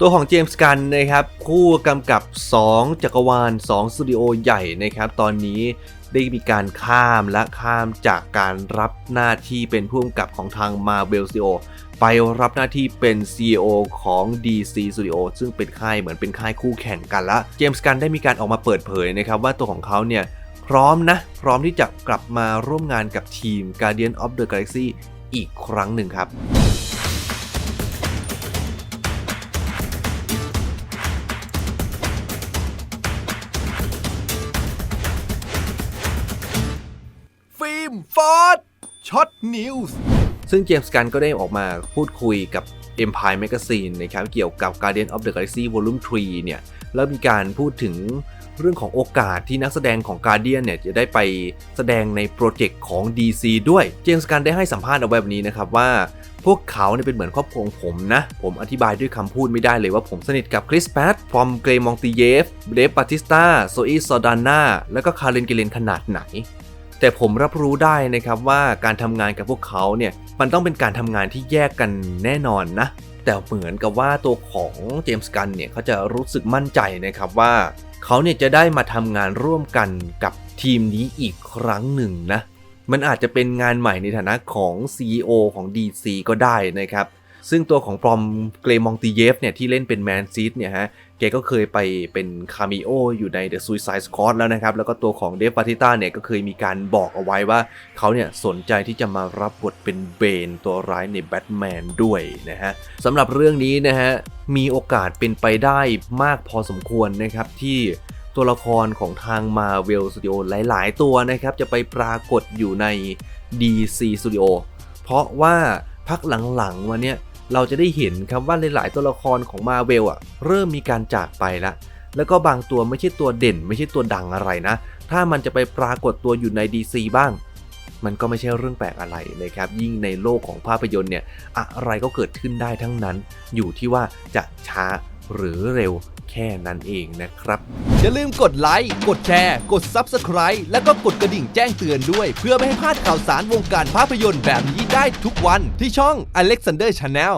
ตัวของเจมส์กันนะครับผู้กำกับ 2 จักรวาล 2 สตูดิโอใหญ่นะครับตอนนี้ได้มีการข้ามและข้ามจากการรับหน้าที่เป็นผู้กำกับของทาง Marvel Studio ไปรับหน้าที่เป็น CEO ของ DC Studio ซึ่งเป็นค่ายเหมือนเป็นค่ายคู่แข่งกันละเจมส์กันได้มีการออกมาเปิดเผยนะครับว่าตัวของเขาเนี่ยพร้อมนะ พร้อมที่จะกลับมาร่วมงานกับทีม Guardian of the Galaxy อีกครั้งหนึ่งครับ ฟิล์มฟอร์ดช็อตนิวส์ซึ่งเจมส์กันก็ได้ออกมาพูดคุยกับ Empire Magazine นะครับเกี่ยวกับ Guardian of the Galaxy Volume 3 เนี่ย แล้วมีการพูดถึงเรื่องของโอกาสที่นักแสดงของ Guardian เนี่ย จะได้ไปแสดงในโปรเจกต์ของ DC ด้วย เจมส์กันได้ให้สัมภาษณ์เอาไว้แบบนี้นะครับว่า พวกเขาเนี่ยเป็นเหมือนครอบครัวของผมนะ ผมอธิบายด้วยคำพูดไม่ได้เลยว่าผมสนิทกับคริสแพทฟอมเกรมองติเยฟ เดฟปาติสตาโซอีซอดาน่าแล้วก็คาเรนเกเลนขนาดไหน แต่ผมรับรู้ได้นะครับว่าการทำงานกับพวกเขาเนี่ยมันต้องเป็นการทำงานที่แยกกันแน่นอนนะ แต่เหมือนกับว่าตัวของเจมส์กันเนี่ยเขาจะรู้สึกมั่นใจนะครับว่าเขาเนี่ยจะได้มาทำงานร่วมกันกับทีมนี้อีกครั้งหนึ่งนะ มันอาจจะเป็นงานใหม่ในฐานะของ CEO ของ DC ก็ได้นะครับ ซึ่งตัวของปรอมเกรมองติเยฟเนี่ยที่เล่นเป็นแมนซีดเนี่ยฮะแกก็เคยไปเป็นคาเมโออยู่ใน The Suicide Squad แล้วนะครับ แล้วก็ตัวของเดฟปาติต้าเนี่ยก็เคยมีการบอกเอาไว้ว่าเขาเนี่ยสนใจที่จะมารับบทเป็นเบนตัวร้ายในแบทแมนด้วยนะฮะสำหรับเรื่องนี้นะฮะมีโอกาสเป็นไปได้มากพอสมควรนะครับที่ตัวละครของทาง Marvel Studio หลาย ๆ ตัวนะครับ จะไปปรากฏอยู่ใน DC Studio เพราะว่าพักหลังๆวันเนี้ย เราจะได้เห็นครับว่าหลายๆตัวละครของมาเวลอะเริ่มมีการจากไปละแล้วก็บางตัวไม่ใช่ตัวเด่น ไม่ใช่ตัวดังอะไรนะ ถ้ามันจะไปปรากฏตัวอยู่ใน DC บ้าง มันก็ไม่ใช่เรื่องแปลกอะไรนะครับ ยิ่งในโลกของภาพยนตร์เนี่ย อะไรก็เกิดขึ้นได้ทั้งนั้น อยู่ที่ว่าจะช้า หรือเร็วแค่นั้นเองนะครับ อย่าลืมกดไลค์ กดแชร์ กด Subscribe แล้วก็กดกระดิ่งแจ้งเตือนด้วย เพื่อไม่ให้พลาดข่าวสารวงการภาพยนตร์แบบนี้ได้ทุกวันที่ช่อง Alexander Channel